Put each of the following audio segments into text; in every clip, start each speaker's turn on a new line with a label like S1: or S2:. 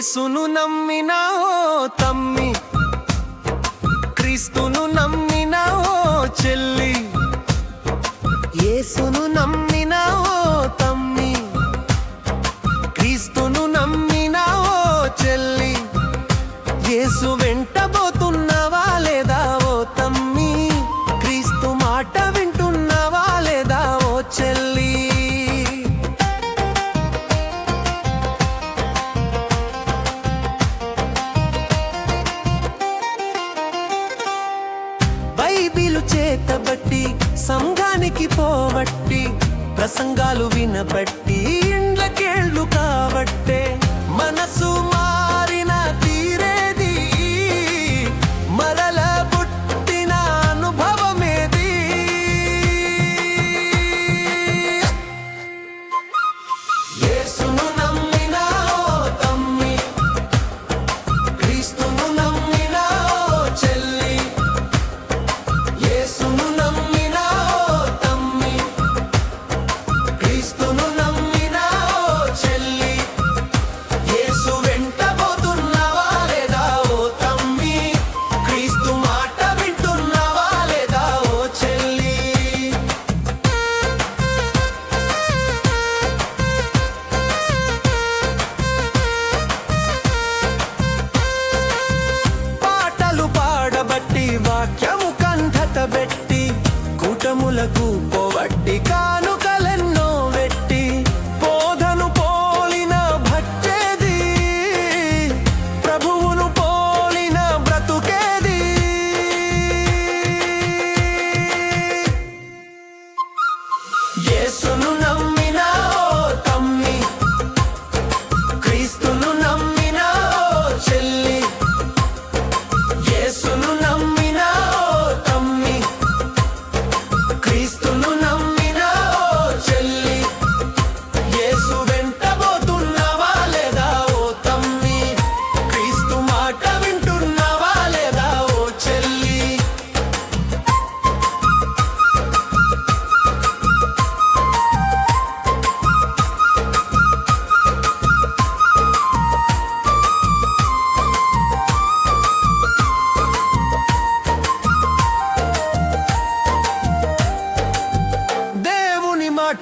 S1: యేసును నమ్మినా తమ్మి క్రీస్తు కర్చీలు చేతబట్టి సంఘానికి పోవట్టి ప్రసంగాలు వినబట్టి ఇండ్లకేళ్ళు కాబట్టే మనసు మా పోవట్టి కాను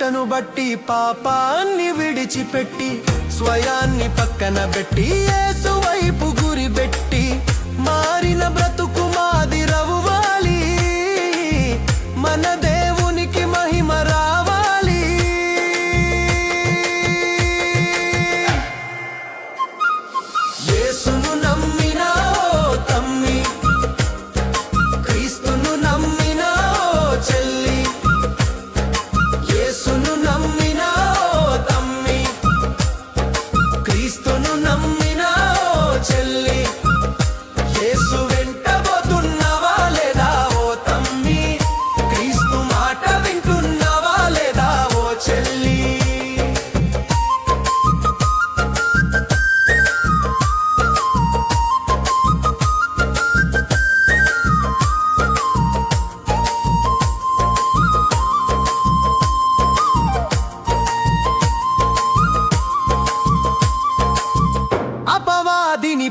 S1: మాటను బట్టి పాపాన్ని విడిచిపెట్టి స్వయాన్ని పక్కన పెట్టి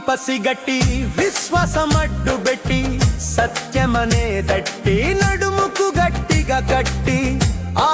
S1: పసిగట్టి విశ్వాసమడ్డు పెట్టి సత్యమనే దట్టి నడుముకు గట్టిగా కట్టి ఆ